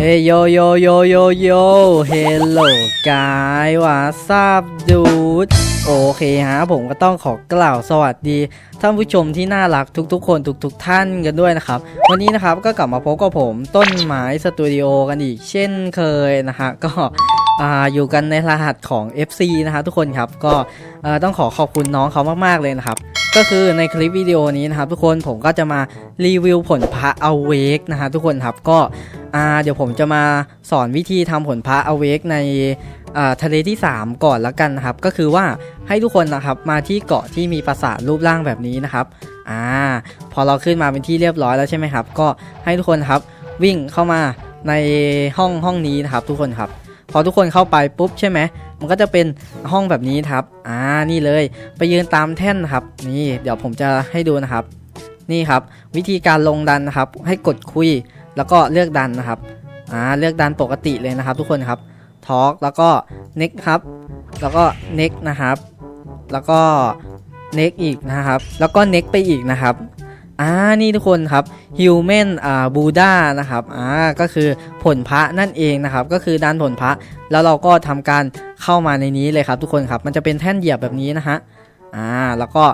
เฮ้ยโยโยโยโยโยเฮลโลกายวาซาบดูดโอเคฮะผมก็ต้องขอกล่าวสวัสดีท่านผู้ชมที่น่ารักทุกๆ คนทุกๆ ท่านกันด้วยนะครับ วันนี้นะครับก็กลับมาพบกับผมต้นไม้สตูดิโอกันอีกเช่นเคยนะฮะก็อ่าอยู่กันในรหัสของ FC นะฮะทุกคนครับก็ต้องขอขอบคุณน้องเขามากๆเลยนะครับก็คือในคลิปวิดีโอนี้นะครับทุกคนผมก็จะมารีวิวผลพระอเวกนะฮะทุกคนครับก็ อ่าเดี๋ยวผมจะมาสอนวิธีทำผลพระอเวกในทะเลที่ 3 ก่อนละกันนะครับ ก็คือว่าให้ทุกคนนะครับมาที่เกาะที่มีปราสาทรูปร่างแบบนี้นะครับอ่าพอเราขึ้นมาเป็นที่เรียบร้อยแล้วใช่ไหมครับ ก็ให้ทุกคนครับวิ่งเข้ามาในห้องห้องนี้นะครับ ทุกคนครับ พอทุกคนเข้าไปปุ๊บใช่ไหมมันก็จะเป็นห้องแบบนี้ครับอ่านี่เลยไปยืนตามแท่นครับ นี่เดี๋ยวผมจะให้ดูนะครับ นี่ครับ วิธีการลงดันนะครับ ให้กดคุย แล้วก็เลือกดันนะครับอ่าเลือกดันปกติเลยนะครับ ทุกคนครับทอล์กแล้วก็เน็กครับแล้วก็เน็กนะครับ แล้วก็เน็กอีกนะครับ แล้วก็เน็กไปอีกนะครับอ่านี่ทุกคนครับ Human อ่าบูดานะครับอ่าก็คือผลพระนั่นเองนะครับ ก็คือด้านผลพระแล้วเราก็ทำการเข้ามาในนี้เลยครับ ทุกคนครับ มันจะเป็นแท่นเหยียบแบบนี้นะฮะอ่าแล้วก็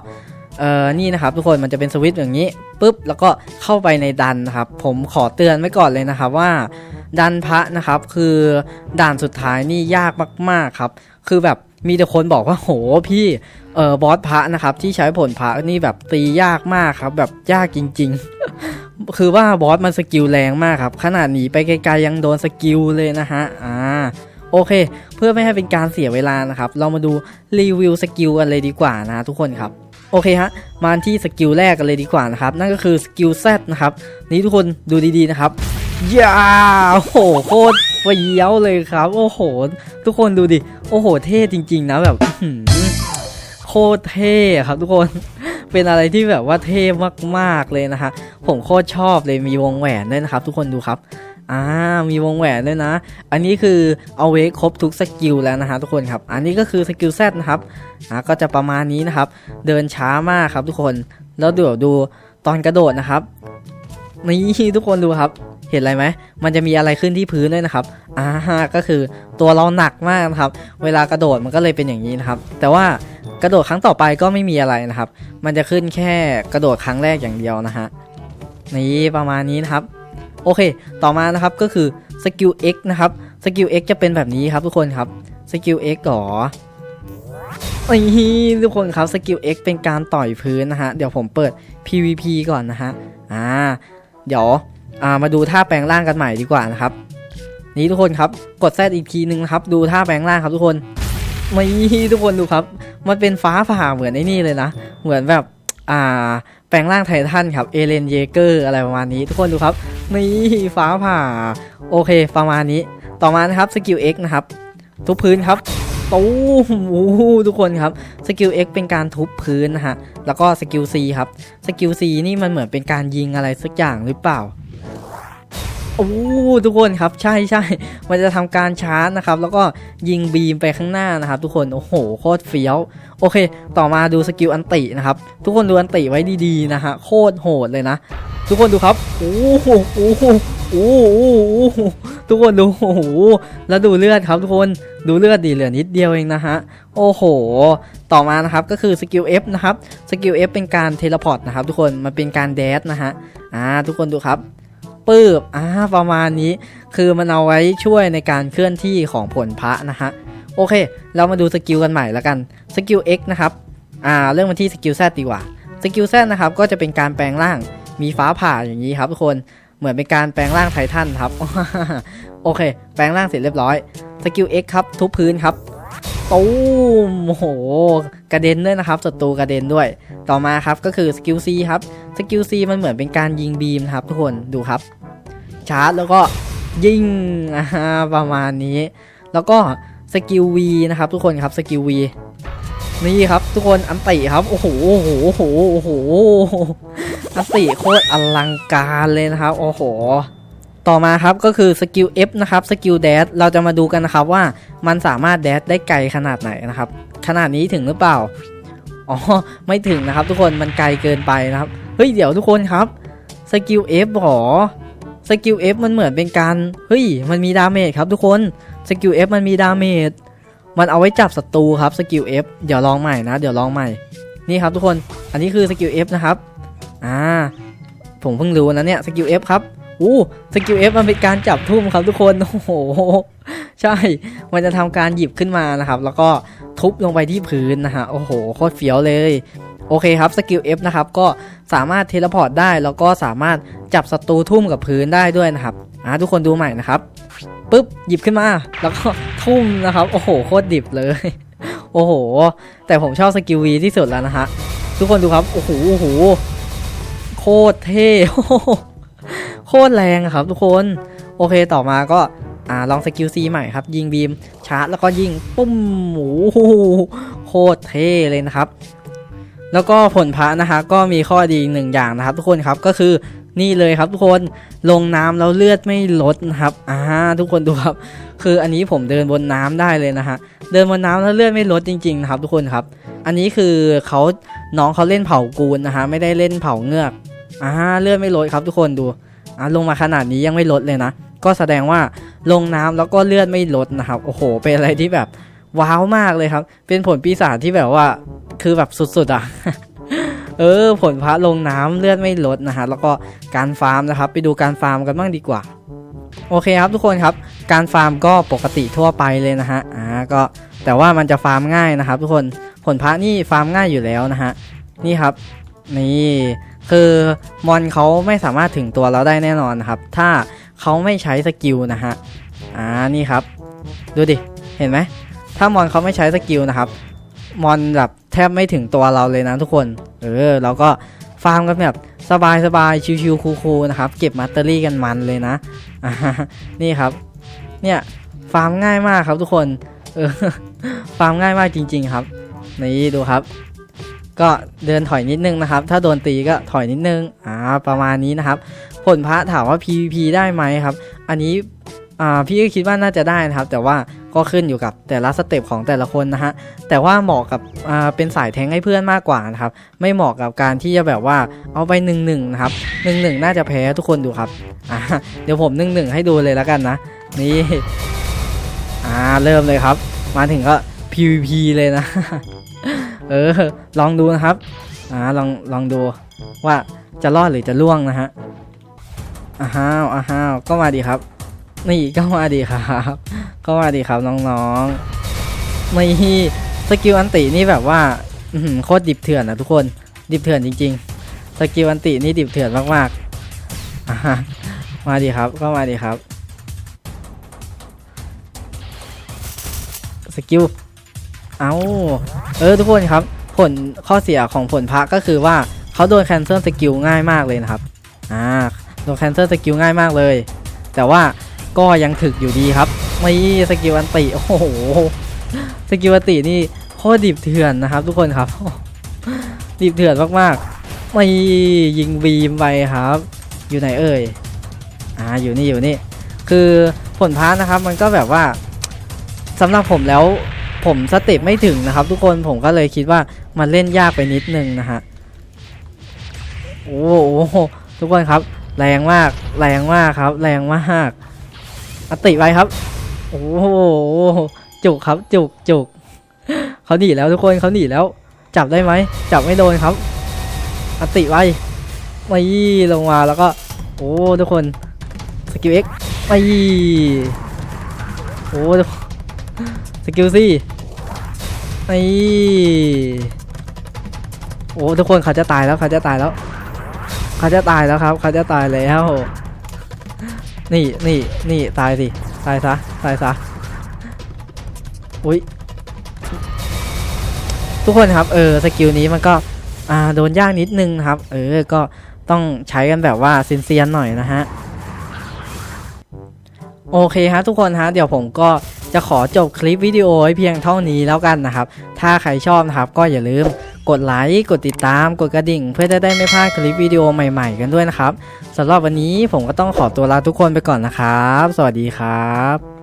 เอ่อนี่นะครับทุกคนมันจะเป็นสวิตช์อย่างนี้ปุ๊บแล้วก็เข้าไปในดันนะครับ ผมขอเตือนไว้ก่อนเลยนะครับว่า ดันพระนะครับ คือด่านสุดท้ายนี่ยากมากๆครับ คือแบบมีแต่คนบอกว่าโหพี่เออบอสพระนะครับ ที่ใช้ผลพระนี่แบบตียากมากครับ แบบยากจริง ๆ คือว่าบอสมันสกิลแรงมากครับ ขนาดหนีไปไกลๆยังโดนสกิลเลยนะฮะอ่าโอเค เพื่อไม่ให้เป็นการเสียเวลานะครับ เรามาดูรีวิวสกิลกันเลยดีกว่านะทุกคนครับ โอเคฮะ มาที่สกิลแรกกันเลยดีกว่านะครับ นั่นก็คือสกิล Z นะครับ นี่ทุกคนดูดีๆนะครับยาโอ้โหโคตรเฟี้ยวเลยครับ โอ้โห ทุกคนดูดิ โอ้โห เท่จริง ๆ นะแบบโคตรเท่ครับทุกคนเป็นอะไรที่แบบว่าเท่มากๆเลยนะฮะผมโคตรชอบเลยมีวงแหวนด้วยนะครับ ทุกคนดูครับ อ่ามีวงแหวนด้วยนะ อันนี้คือเอาไว้ครบทุกสกิลแล้วนะฮะทุกคนครับ อันนี้ก็คือสกิลแซนะครับอ่าก็จะประมาณนี้นะครับ เดินช้ามากครับทุกคน แล้วเดี๋ยวดูตอนกระโดดนะครับ นี่ทุกคนดูครับ เห็นอะไรไหม มันจะมีอะไรขึ้นที่พื้นด้วยนะครับ อ่าก็คือตัวเราหนักมากนะครับ เวลากระโดดมันก็เลยเป็นอย่างนี้นะครับ แต่ว่ากระโดดครั้งต่อไปก็ไม่มีอะไรนะครับ มันจะขึ้นแค่กระโดดครั้งแรกอย่างเดียวนะฮะ นี่ประมาณนี้นะครับ โอเค ต่อมานะครับก็คือสกิล X นะครับสกิล X จะเป็นแบบนี้ครับทุกคนครับสกิล X ก่อนี่ทุกคนครับสกิล X เป็นการต่อยพื้นนะฮะ เดี๋ยวผมเปิด PVP ก่อนนะฮะ อ่า เดี๋ยวอ่ามาดูท่าแปลงร่างกันใหม่ดีกว่านะครับ นี่ทุกคนครับ กดแซดอีกทีนึงนะครับ ดูท่าแปลงร่างครับทุกคนนี่ทุกคนดูครับ มันเป็นฟ้าผ่าเหมือนไอ้นี่เลยนะ เหมือนแบบ อ่าแปลงร่างไททันครับเอเลนเยเกอร์อะไรประมาณนี้ ทุกคนดูครับ นี่ฟ้าผ่า โอเค ประมาณนี้ ต่อมานะครับสกิล X นะครับ ทุบพื้นครับตู้มโอ้ทุกคนครับสกิล X เป็นการทุบพื้นนะฮะแล้วก็สกิล C ครับสกิล C นี่มันเหมือนเป็นการยิงอะไรสักอย่างหรือเปล่า โอ้ทุกคนครับใช่ใช่มันจะทำการชาร์จนะครับ แล้วก็ยิงบีมไปข้างหน้านะครับ ทุกคนโอ้โหโคตรเฟี้ยว โอเค ต่อมาดูสกิลอันตินะครับ ทุกคนดูอันติไว้ดีๆนะฮะโคตรโหดเลยนะ ทุกคนดูครับโอ้โหโอ้โหโอ้โหทุกคนดูโอ้โหแล้วดูเลือดครับทุกคนดูเลือดดีเหลือนิดเดียวเองนะฮะโอ้โห ต่อมานะครับก็คือสกิล F นะครับสกิล F เป็นการเทเลพอร์ตนะครับ ทุกคนมันเป็นการแดดนะฮะอ่าทุกคนดูครับ ปืบอ่าประมาณนี้ คือมันเอาไว้ช่วยในการเคลื่อนที่ของผลพระนะฮะ โอเค เรามาดูสกิลกันใหม่แล้วกัน สกิล X นะครับ อ่า เรื่องมาที่สกิล Z ดีกว่า สกิล Z นะครับ ก็จะเป็นการแปลงร่าง มีฟ้าผ่าอย่างนี้ครับทุกคน เหมือนเป็นการแปลงร่างไททันครับ โอเค แปลงร่างเสร็จเรียบร้อย สกิล X ครับ ทุบพื้นครับตูมโอ้โหกระเด็นด้วยนะครับศัตรูกระเด็นด้วย ต่อมาครับก็คือสกิล C ครับ สกิล C มันเหมือนเป็นการยิงบีมนะครับทุกคนดูครับ ชาร์จแล้วก็ยิงอ่าประมาณนี้ แล้วก็สกิล V นะครับทุกคนครับสกิล V นี่ครับทุกคนอันติครับโอ้โหโอ้โหโอ้โหโอ้โหอันติโคตรอลังการเลยนะครับโอ้โหต่อมาครับก็คือสกิล F นะครับสกิลแดดเราจะมาดูกันนะครับว่ามันสามารถแดดได้ไกลขนาดไหนนะครับ ขนาดนี้ถึงหรือเปล่า อ๋อ ไม่ถึงนะครับทุกคนมันไกลเกินไปนะครับ เฮ้ย เดี๋ยวทุกคนครับสกิล F หรอสกิล F มันเหมือนเป็นการเฮ้ยมันมีดาเมจครับทุกคนสกิล F มันมีดาเมจมันเอาไว้จับศัตรูครับสกิล F เดี๋ยวลองใหม่นะ เดี๋ยวลองใหม่นี่ครับทุกคนอันนี้คือสกิล F นะครับอ่าผมเพิ่งรู้นะเนี่ยสกิล F ครับอู้สกิล F มันเป็นการจับทุ่มครับทุกคนโอ้โห ใช่ มันจะทำการหยิบขึ้นมานะครับ แล้วก็ทุบลงไปที่พื้นนะฮะ โอ้โห โคตรเฟี้ยวเลย โอเคครับ สกิล F นะครับ ก็สามารถเทเลพอร์ตได้ แล้วก็สามารถจับศัตรูทุ่มกับพื้นได้ด้วยนะครับ อ่า ทุกคนดูใหม่นะครับ ปุ๊บ หยิบขึ้นมา แล้วก็ทุ่มนะครับ โอ้โห โคตรดิบเลย โอ้โห แต่ผมชอบสกิล V ที่สุดแล้วนะฮะ ทุกคนดูครับ โอ้โห โอ้โห โคตรเท่โอ้โคตรแรงครับทุกคน โอเค ต่อมาก็ อ่าลองสกิล C ใหม่ครับ ยิงบีมชาร์จแล้วก็ยิงปุ้มโอ้โคตรเท่เลยนะครับ แล้วก็ผลพระนะคะก็มีข้อดีหนึ่งอย่างนะครับ ทุกคนครับก็คือนี่เลยครับทุกคนลงน้ำแล้วเลือดไม่ลดนะครับอ่าทุกคนดูครับ คืออันนี้ผมเดินบนน้ำได้เลยนะฮะเดินบนน้ำแล้วเลือดไม่ลดจริงๆนะครับ ทุกคนครับ อันนี้คือเขาน้องเขาเล่นเผากูนนะฮะไม่ได้เล่นเผาเงือกอ่าเลือดไม่ลดครับทุกคนดูอ่าลงมาขนาดนี้ยังไม่ลดเลยนะ ก็แสดงว่าลงน้ำแล้วก็เลือดไม่ลดนะครับ โอ้โห เป็นอะไรที่แบบว้าวมากเลยครับ เป็นผลปีศาจที่แบบว่าคือแบบสุดๆอะ เออ ผลพระลงน้ำเลือดไม่ลดนะฮะ แล้วก็การฟาร์มนะครับ ไปดูการฟาร์มกันบ้างดีกว่า โอเคครับทุกคนครับ การฟาร์มก็ปกติทั่วไปเลยนะฮะ อ่า ก็แต่ว่ามันจะฟาร์มง่ายนะครับ ทุกคน ผลพระนี่ฟาร์มง่ายอยู่แล้วนะฮะ นี่ครับ นี่ คือมอนเขาไม่สามารถถึงตัวเราได้แน่นอนนะครับ ถ้า เขาไม่ใช้สกิลนะฮะอ่านี่ครับ ดูดิ เห็นไหม ถ้ามอนเขาไม่ใช้สกิลนะครับ มอนแบบแทบไม่ถึงตัวเราเลยนะทุกคน เออเราก็ฟาร์มกันแบบสบายสบายชิวๆคูลๆนะครับ เก็บมัตเตอรี่กันมันเลยนะอ่านี่ครับ เนี่ยฟาร์มง่ายมากครับทุกคน เออ ฟาร์มง่ายมากจริง ๆ ครับ นี่ดูครับ ก็เดินถอยนิดนึงนะครับ ถ้าโดนตีก็ถอยนิดนึง อ่า ประมาณนี้นะครับ ผลพระถามว่า PVP ได้ไหมครับ อันนี้พี่ก็คิดว่าน่าจะได้นะครับ แต่ว่าก็ขึ้นอยู่กับแต่ละสเต็ปของแต่ละคนนะฮะแต่ว่าเหมาะกับเป็นสายแทงให้เพื่อนมากกว่านะครับ ไม่เหมาะกับการที่จะแบบว่าเอาไปหนึ่งหนึ่งนะครับหนึ่งหนึ่งน่าจะแพ้ทุกคนดูครับเดี๋ยวผมหนึ่งหนึ่งให้ดูเลยแล้วกันนะนี่อ่าเริ่มเลยครับ มาถึงก็ PVP เลยนะ เออ ลองดูนะครับอ่าลองลองดูว่าจะรอดหรือจะล่วงนะฮะ อ้าวอ้าวก็มาดีครับ นี่ก็มาดีครับ ก็มาดีครับน้องๆนี่สกิลอันตินี่แบบว่าโคตรดิบเถื่อนนะทุกคน ดิบเถื่อนจริง ๆ สกิลอันตินี่ดิบเถื่อนมากๆอ่าฮะมาดีครับ ก็มาดีครับ สกิล เอาเออทุกคนครับ ผลข้อเสียของผลพระก็คือว่าเขาโดนแคนเซิลสกิลง่ายมากเลยนะครับ อ่า โดนแคนเซิลสกิลง่ายมากเลย แต่ว่าก็ยังถึกอยู่ดีครับไม่สกิลอันติโอ้โหสกิลอันตินี่โคตรดิบเถื่อนนะครับ ทุกคนครับ ดิบเถื่อนมากๆไม่ยิงบีมไปครับ อยู่ไหนเอ่ยอ่าอยู่นี่อยู่นี่ คือผลพาร์นะครับ มันก็แบบว่าสำหรับผมแล้วผมสเต็ปไม่ถึงนะครับ ทุกคนผมก็เลยคิดว่ามันเล่นยากไปนิดนึงนะฮะโอ้โหทุกคนครับ แรงมาก แรงมากครับ แรงมากอติไปครับ โอ้โห จุกครับ จุกจุกเขาหนีแล้วทุกคนเขาหนีแล้ว จับได้ไหม จับไม่โดนครับ อติไปไม่ลงมาแล้วก็ โอ้ทุกคน สกิลเอ็กไม่โอ้สกิลซี่ไม่โอ้ทุกคนเขาจะตายแล้วเขาจะตายแล้ว เขาจะตายแล้วครับเขาจะตายแล้วนี่นี่นี่ตายสิตายซะตายซะอุ้ยทุกคนครับเออสกิลนี้มันก็อ่าโดนยากนิดนึงครับ เออก็ต้องใช้กันแบบว่าเซียนๆหน่อยนะฮะโอเคฮะทุกคนฮะเดี๋ยวผมก็จะขอจบคลิปวิดีโอไว้เพียงเท่านี้แล้วกันนะครับ ถ้าใครชอบนะครับก็อย่าลืม กดไลค์ กดติดตาม กดกระดิ่ง เพื่อจะได้ไม่พลาดคลิปวิดีโอใหม่ๆ กันด้วยนะครับสำหรับวันนี้ผมก็ต้องขอตัวลาทุกคนไปก่อนนะครับ สวัสดีครับ